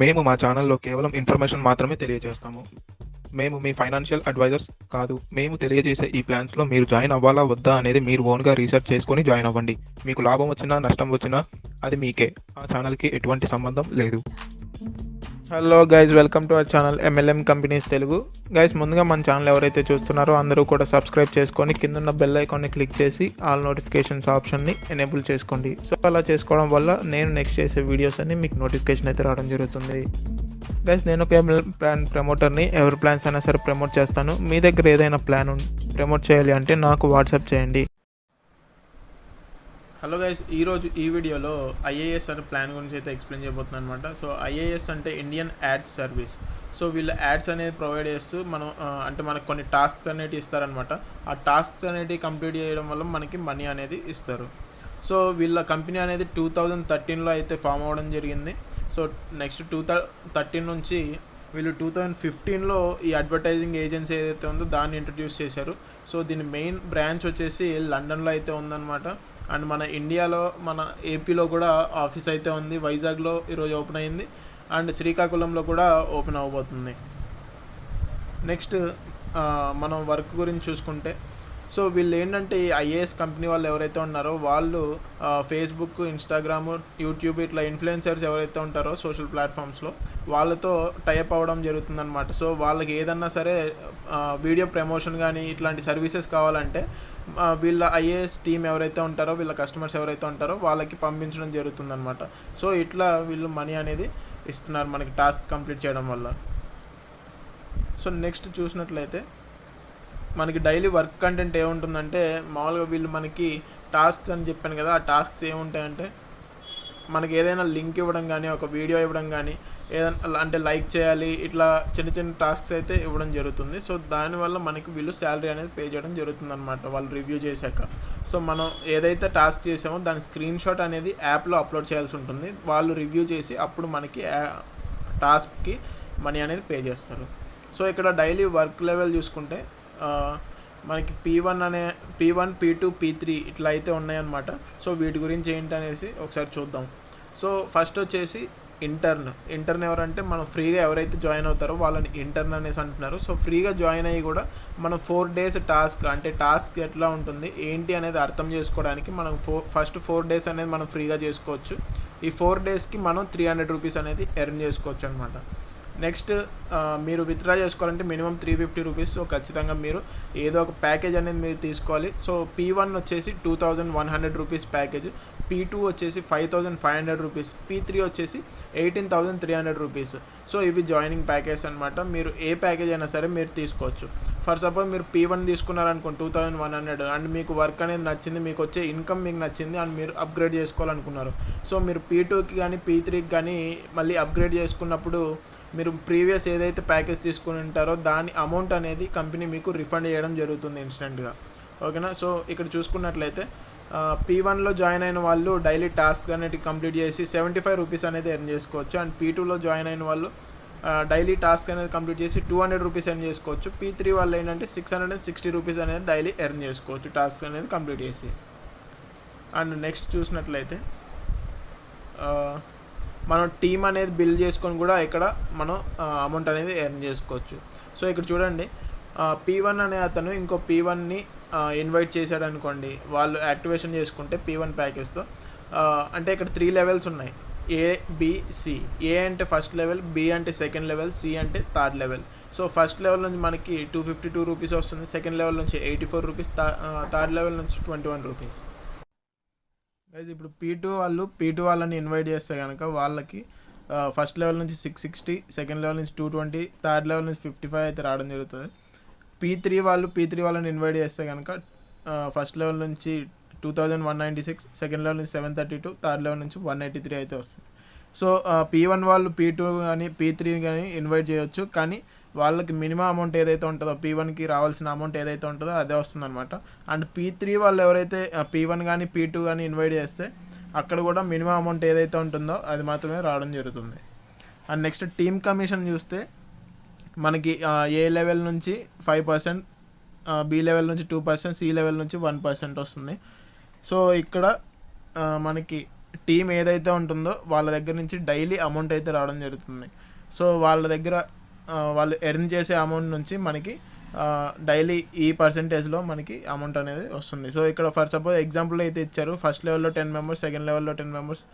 మేము మా ఛానల్లో కేవలం ఇన్ఫర్మేషన్ మాత్రమే తెలియజేస్తాము. మేము మీ ఫైనాన్షియల్ అడ్వైజర్స్ కాదు. మేము తెలియజేసే ఈ ప్లాన్స్లో మీరు జాయిన్ అవ్వాలా వద్దా అనేది మీరు ఓన్గా రీసెర్చ్ చేసుకొని జాయిన్ అవ్వండి. మీకు లాభం వచ్చినా నష్టం వచ్చినా అది మీకే. ఆ ఛానల్కి ఎటువంటి సంబంధం లేదు. Hello guys welcome to our channel MLM companies Telugu guys ముందుగా మన ఛానల్ ఎవరైతే చూస్తున్నారో అందరూ కూడా సబ్స్క్రైబ్ చేసుకొని కిందున్న బెల్ ఐకాన్ని క్లిక్ చేసి ఆల్ నోటిఫికేషన్స్ ఆప్షన్ని ఎనేబుల్ చేసుకోండి. సో అలా చేసుకోవడం వల్ల నేను నెక్స్ట్ చేసే వీడియోస్ అన్ని మీకు నోటిఫికేషన్ అయితే రావడం జరుగుతుంది. గైస్ నేను ఒక ప్లాన్ ప్రమోటర్ని ఎవరి ప్లాన్స్ అయినా సరే ప్రమోట్ చేస్తాను. మీ దగ్గర ఏదైనా ప్లాన్ ప్రమోట్ చేయాలి అంటే నాకు వాట్సాప్ చేయండి. హలో గైస్ ఈరోజు ఈ వీడియోలో ఐఏఎస్ అనే ప్లాన్ గురించి అయితే ఎక్స్ప్లెయిన్ చేయబోతున్నాను అనమాట సో ఐఏఎస్ అంటే ఇండియన్ యాడ్స్ సర్వీస్. సో వీళ్ళు యాడ్స్ అనేది ప్రొవైడ్ చేస్తూ మనం అంటే మనకు కొన్ని టాస్క్స్ అనేటివి ఇస్తారనమాట ఆ టాస్క్స్ అనేటివి కంప్లీట్ చేయడం వల్ల మనకి మనీ అనేది ఇస్తారు. సో వీళ్ళ కంపెనీ అనేది టూ థౌజండ్ థర్టీన్లో అయితే ఫామ్ అవ్వడం జరిగింది. సో నెక్స్ట్ టూ థర్టీన్ నుంచి వీళ్ళు టూ థౌజండ్ ఫిఫ్టీన్లో ఈ అడ్వర్టైజింగ్ ఏజెన్సీ ఏదైతే ఉందో దాన్ని ఇంట్రడ్యూస్ చేశారు. సో దీని మెయిన్ బ్రాంచ్ వచ్చేసి లండన్లో అయితే ఉందన్నమాట. అండ్ మన ఇండియాలో మన ఏపీలో కూడా ఆఫీస్ అయితే ఉంది. వైజాగ్లో ఈరోజు ఓపెన్ అయింది. అండ్ శ్రీకాకుళంలో కూడా ఓపెన్ అవ్వబోతుంది. నెక్స్ట్ మనం వర్క్ గురించి చూసుకుంటే సో వీళ్ళు ఏంటంటే ఈ ఐఏఎస్ కంపెనీ వాళ్ళు ఎవరైతే ఉన్నారో వాళ్ళు ఫేస్బుక్ ఇన్స్టాగ్రామ్ యూట్యూబ్ ఇట్లా ఇన్ఫ్లుయెన్సర్స్ ఎవరైతే ఉంటారో సోషల్ ప్లాట్ఫామ్స్లో వాళ్ళతో టైప్ అవ్వడం జరుగుతుందన్నమాట. సో వాళ్ళకి ఏదన్నా సరే వీడియో ప్రమోషన్ కానీ ఇట్లాంటి సర్వీసెస్ కావాలంటే వీళ్ళ ఐఏఎస్ టీం ఎవరైతే ఉంటారో వీళ్ళ కస్టమర్స్ ఎవరైతే ఉంటారో వాళ్ళకి పంపించడం జరుగుతుందన్నమాట. సో ఇట్లా వీళ్ళు మనీ అనేది ఇస్తున్నారు మనకి టాస్క్ కంప్లీట్ చేయడం వల్ల. సో నెక్స్ట్ చూసినట్లయితే మనకి డైలీ వర్క్ కంటెంట్ ఏముంటుందంటే మామూలుగా వీళ్ళు మనకి టాస్క్స్ అని చెప్పాను కదా ఆ టాస్క్స్ ఏముంటాయంటే మనకి ఏదైనా లింక్ ఇవ్వడం కానీ ఒక వీడియో ఇవ్వడం కానీ ఏదైనా అంటే లైక్ చేయాలి ఇట్లా చిన్న చిన్న టాస్క్స్ అయితే ఇవ్వడం జరుగుతుంది. సో దానివల్ల మనకి వీళ్ళు శాలరీ అనేది పే చేయడం జరుగుతుంది అనమాట వాళ్ళు రివ్యూ చేశాక. సో మనం ఏదైతే టాస్క్ చేసామో దాని స్క్రీన్ షాట్ అనేది యాప్లో అప్లోడ్ చేయాల్సి ఉంటుంది. వాళ్ళు రివ్యూ చేసి అప్పుడు మనకి టాస్క్కి మనీ అనేది పే చేస్తారు. సో ఇక్కడ డైలీ వర్క్ లెవెల్ చూసుకుంటే మనకి పీ వన్ అనే P one P two P three ఇట్లా అయితే ఉన్నాయన్నమాట. సో వీటి గురించి ఏంటి అనేసి ఒకసారి చూద్దాం. సో ఫస్ట్ వచ్చేసి ఇంటర్న్ ఇంటర్న్ ఎవరంటే మనం ఫ్రీగా ఎవరైతే జాయిన్ అవుతారో వాళ్ళని ఇంటర్న్ అనేసి అంటున్నారు. సో ఫ్రీగా జాయిన్ అయ్యి కూడా మనం ఫోర్ డేస్ టాస్క్ అంటే టాస్క్ ఎట్లా ఉంటుంది ఏంటి అనేది అర్థం చేసుకోవడానికి మనం ఫోర్ ఫస్ట్ ఫోర్ డేస్ అనేది మనం ఫ్రీగా చేసుకోవచ్చు. ఈ ఫోర్ డేస్కి మనం త్రీ హండ్రెడ్ రూపీస్ అనేది ఎర్న్ చేసుకోవచ్చు అనమాట నెక్స్ట్ మీరు విత్డ్రా చేసుకోవాలంటే minimum three fifty rupees. So ఖచ్చితంగా మీరు ఏదో ఒక ప్యాకేజ్ అనేది మీరు తీసుకోవాలి. సో పీ వన్ వచ్చేసి two thousand one hundred rupees package. P two వచ్చేసి five thousand five hundred rupees P three వచ్చేసి eighteen thousand three hundred rupees so ఇవి జాయినింగ్ ప్యాకేజ్ అనమాట మీరు ఏ ప్యాకేజ్ అయినా సరే మీరు తీసుకోవచ్చు. ఫర్ సపోజ్ మీరు P one తీసుకున్నారనుకోండి two thousand one hundred and మీకు వర్క్ అనేది నచ్చింది మీకు వచ్చే ఇన్కమ్ మీకు నచ్చింది అండ్ మీరు అప్గ్రేడ్ చేసుకోవాలనుకున్నారు. సో మీరు పీ టూకి కానీ పీ త్రీకి కానీ మళ్ళీ అప్గ్రేడ్ చేసుకున్నప్పుడు మీరు ప్రీవియస్ ఏదైతే ప్యాకేజ్ తీసుకుని ఉంటారో దాని అమౌంట్ అనేది కంపెనీ మీకు రిఫండ్ చేయడం జరుగుతుంది ఇన్స్టెంట్గా ఓకేనా సో ఇక్కడ చూసుకున్నట్లయితే పీ వన్లో జాయిన్ అయిన వాళ్ళు డైలీ టాస్క్ అనేది కంప్లీట్ చేసి సెవెంటీ ఫైవ్ రూపీస్ అనేది ఎర్న్ చేసుకోవచ్చు. అండ్ పీ టూలో జాయిన్ అయిన వాళ్ళు డైలీ టాస్క్ అనేది కంప్లీట్ చేసి టూ హండ్రెడ్ రూపీస్ ఎర్న్ చేసుకోవచ్చు. పీ త్రీ వాళ్ళు ఏంటంటే six hundred and sixty rupees అనేది డైలీ ఎర్న్ చేసుకోవచ్చు టాస్క్ అనేది కంప్లీట్ చేసి. అండ్ నెక్స్ట్ చూసినట్లయితే మనం టీమ్ అనేది బిల్డ్ చేసుకొని కూడా ఇక్కడ మనం అమౌంట్ అనేది ఎర్న్ చేసుకోవచ్చు. సో ఇక్కడ చూడండి పీ వన్ అనే అతను ఇంకో పీ వన్ని ఇన్వైట్ చేశాడు అనుకోండి వాళ్ళు యాక్టివేషన్ చేసుకుంటే పీ వన్ ప్యాకేజ్తో అంటే ఇక్కడ త్రీ లెవెల్స్ ఉన్నాయి. ఏ బిసి ఏ అంటే ఫస్ట్ లెవెల్ బి అంటే సెకండ్ లెవెల్ సి అంటే third level so first level నుంచి మనకి టూ ఫిఫ్టీ టూ రూపీస్ వస్తుంది సెకండ్ లెవెల్ నుంచి eighty four rupees third level నుంచి ట్వంటీ వన్ రూపీస్ గైజ్ ఇప్పుడు పీ టూ వాళ్ళు పీ టూ వాళ్ళని ఇన్వైట్ చేస్తే కనుక వాళ్ళకి ఫస్ట్ లెవెల్ నుంచి సిక్స్ సిక్స్టీ సెకండ్ లెవెల్ నుంచి టూ ట్వంటీ థర్డ్ లెవెల్ నుంచి ఫిఫ్టీ ఫైవ్ అయితే రావడం జరుగుతుంది. పీ త్రీ వాళ్ళు పీ త్రీ వాళ్ళని ఇన్వైట్ చేస్తే కనుక ఫస్ట్ లెవెల్ నుంచి two thousand one ninety six second level నుంచి seven thirty two third level నుంచి వన్ ఎయిటీ త్రీ అయితే వస్తుంది. సో పీ వన్ వాళ్ళు పీ టూ కానీ పీ త్రీ కానీ ఇన్వైట్ చేయొచ్చు. కానీ వాళ్ళకి మినిమం అమౌంట్ ఏదైతే ఉంటుందో పీ వన్కి రావాల్సిన అమౌంట్ ఏదైతే ఉంటుందో అదే వస్తుంది అనమాట అండ్ పీ త్రీ వాళ్ళు ఎవరైతే పీ వన్ కానీ పీ టూ కానీ ఇన్వైట్ చేస్తే అక్కడ కూడా మినిమం అమౌంట్ ఏదైతే ఉంటుందో అది మాత్రమే రావడం జరుగుతుంది. అండ్ నెక్స్ట్ టీమ్ కమిషన్ చూస్తే మనకి ఏ లెవెల్ నుంచి ఫైవ్ పర్సెంట్ బి లెవెల్ నుంచి టూ పర్సెంట్ సి లెవెల్ నుంచి వన్ పర్సెంట్ వస్తుంది. సో ఇక్కడ మనకి టీం ఏదైతే ఉంటుందో వాళ్ళ దగ్గర నుంచి డైలీ అమౌంట్ అయితే రావడం జరుగుతుంది. సో వాళ్ళ దగ్గర వాళ్ళు ఎర్న్ చేసే అమౌంట్ నుంచి మనకి డైలీ ఈ పర్సంటేజ్లో మనకి అమౌంట్ అనేది వస్తుంది. సో ఇక్కడ ఫర్ సపోజ్ ఎగ్జాంపుల్ అయితే ఇచ్చారు. ఫస్ట్ లెవెల్లో టెన్ మెంబర్స్ సెకండ్ లెవెల్లో టెన్ మెంబర్స్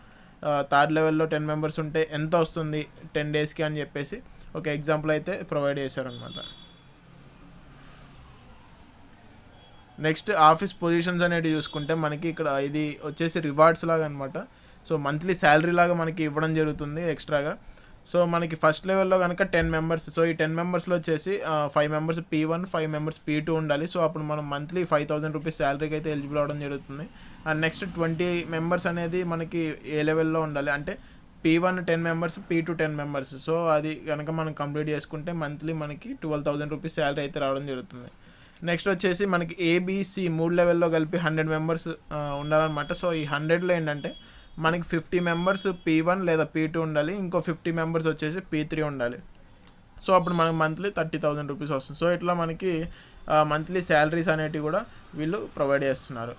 థర్డ్ లెవెల్లో టెన్ మెంబర్స్ ఉంటే ఎంత వస్తుంది టెన్ డేస్కి అని చెప్పేసి ఒక ఎగ్జాంపుల్ అయితే ప్రొవైడ్ చేశారనమాట నెక్స్ట్ ఆఫీస్ పొజిషన్స్ అనేవి చూసుకుంటే మనకి ఇక్కడ ఇది వచ్చేసి రివార్డ్స్ లాగా అనమాట సో మంత్లీ శాలరీ లాగా మనకి ఇవ్వడం జరుగుతుంది ఎక్స్ట్రాగా. సో మనకి ఫస్ట్ లెవెల్లో కనుక టెన్ మెంబర్స్ సో ఈ టెన్ మెంబర్స్లో వచ్చేసి five members P one five members P two ఉండాలి. సో అప్పుడు మనం మంత్లీ ఫైవ్ థౌసండ్ రూపీస్ శాలరీకి అయితే ఎలిజిబుల్ అవ్వడం జరుగుతుంది. అండ్ నెక్స్ట్ ట్వంటీ మెంబర్స్ అనేది మనకి ఏ లెవెల్లో ఉండాలి? అంటే P one ten members P two ten members so అది కనుక మనం కంప్లీట్ చేసుకుంటే మంత్లీ మనకి ట్వెల్వ్ థౌసండ్ రూపీస్ శాలరీ అయితే రావడం జరుగుతుంది. నెక్స్ట్ వచ్చేసి మనకి ఏబిసి మూడు లెవెల్లో కలిపి హండ్రెడ్ మెంబర్స్ ఉండాలన్నమాట. సో ఈ హండ్రెడ్లో ఏంటంటే మనకి ఫిఫ్టీ మెంబర్స్ పీ వన్ లేదా పీ టూ ఉండాలి ఇంకో ఫిఫ్టీ మెంబర్స్ వచ్చేసి పీ త్రీ ఉండాలి. సో అప్పుడు మనకి మంత్లీ థర్టీ థౌజండ్ రూపీస్ వస్తుంది. సో ఇట్లా మనకి మంత్లీ శాలరీస్ అనేటివి కూడా వీళ్ళు ప్రొవైడ్ చేస్తున్నారు.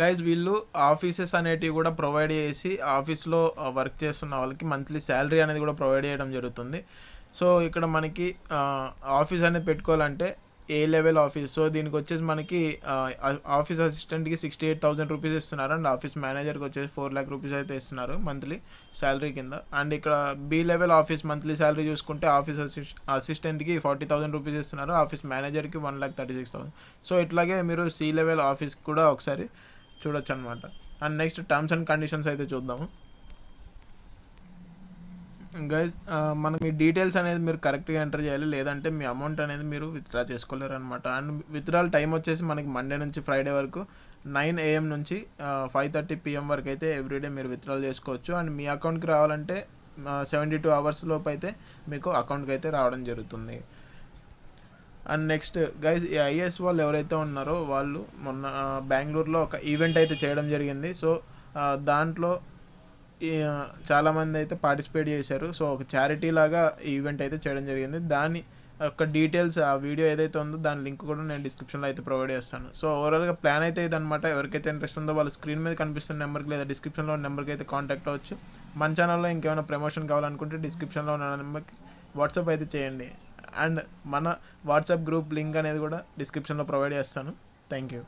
గైజ్ వీళ్ళు ఆఫీసెస్ అనేటివి కూడా ప్రొవైడ్ చేసి ఆఫీస్లో వర్క్ చేస్తున్న వాళ్ళకి మంత్లీ శాలరీ అనేది కూడా ప్రొవైడ్ చేయడం జరుగుతుంది. సో ఇక్కడ మనకి ఆఫీస్ అనేది పెట్టుకోవాలంటే ఏ లెవెల్ ఆఫీస్ సో దీనికి వచ్చేసి మనకి ఆఫీస్ అసిస్టెంట్కి సిక్స్టీ ఎయిట్ థౌసండ్ రూపీస్ ఇస్తున్నారు. అండ్ ఆఫీస్ మేనేజర్కి వచ్చేసి ఫోర్ ల్యాక్ రూపీస్ అయితే ఇస్తున్నారు మంత్లీ శాలరీ కింద. అండ్ ఇక్కడ B level office monthly salary చూసుకుంటే ఆఫీస్ అసిస్ట్ అసిస్టెంట్కి ఫార్టీ థౌసండ్ రూపీస్ ఇస్తున్నారు. ఆఫీస్ మేనేజర్కి one lakh thirty six thousand so ఇట్లాగే మీరు సి లెవెల్ ఆఫీస్ కూడా ఒకసారి చూడొచ్చు అనమాట and next terms and conditions అయితే చూద్దాము. గైజ్ మనకి మీ డీటెయిల్స్ అనేది మీరు కరెక్ట్గా ఎంటర్ చేయాలి. లేదంటే మీ అమౌంట్ అనేది మీరు విత్డ్రా చేసుకోలేరు అనమాట అండ్ విత్డ్రాల్ టైం వచ్చేసి మనకి మండే నుంచి ఫ్రైడే వరకు నైన్ ఏఎం నుంచి ఫైవ్ థర్టీ పిఎం వరకు అయితే ఎవ్రీడే మీరు విత్డ్రాల్ చేసుకోవచ్చు. అండ్ మీ అకౌంట్కి రావాలంటే సెవెంటీ టూ అవర్స్ లోపు అయితే మీకు అకౌంట్కి అయితే రావడం జరుగుతుంది. అండ్ నెక్స్ట్ గైజ్ ఈ ఐఏఎస్ వాళ్ళు ఎవరైతే ఉన్నారో వాళ్ళు మొన్న బెంగళూరులో ఒక ఈవెంట్ అయితే చేయడం జరిగింది. సో దాంట్లో చాలామంది అయితే పార్టిసిపేట్ చేశారు. సో ఒక చారిటీ లాగా ఈ ఈవెంట్ అయితే చేయడం జరిగింది. దాని యొక్క డీటెయిల్స్ ఆ వీడియో ఏదైతే ఉందో దాని లింక్ కూడా నేను డిస్క్రిప్షన్లో అయితే ప్రొవైడ్ చేస్తాను. సో ఓవరాల్గా ప్లాన్ అయితే ఇదనమాట ఎవరికైతే ఇంట్రెస్ట్ ఉందో వాళ్ళ స్క్రీన్ మీద కనిపిస్తున్న నెంబర్కి లేదా డిస్క్రిప్షన్లో నెంబర్కి అయితే కాంటాక్ట్ అవ్వచ్చు. మన ఛానల్లో ఇంకేమైనా ప్రమోషన్ కావాలనుకుంటే డిస్క్రిప్షన్లో ఉన్న నెంబర్కి వాట్సాప్ అయితే చేయండి. అండ్ మన వాట్సాప్ గ్రూప్ లింక్ అనేది కూడా డిస్క్రిప్షన్లో ప్రొవైడ్ చేస్తాను. Thank you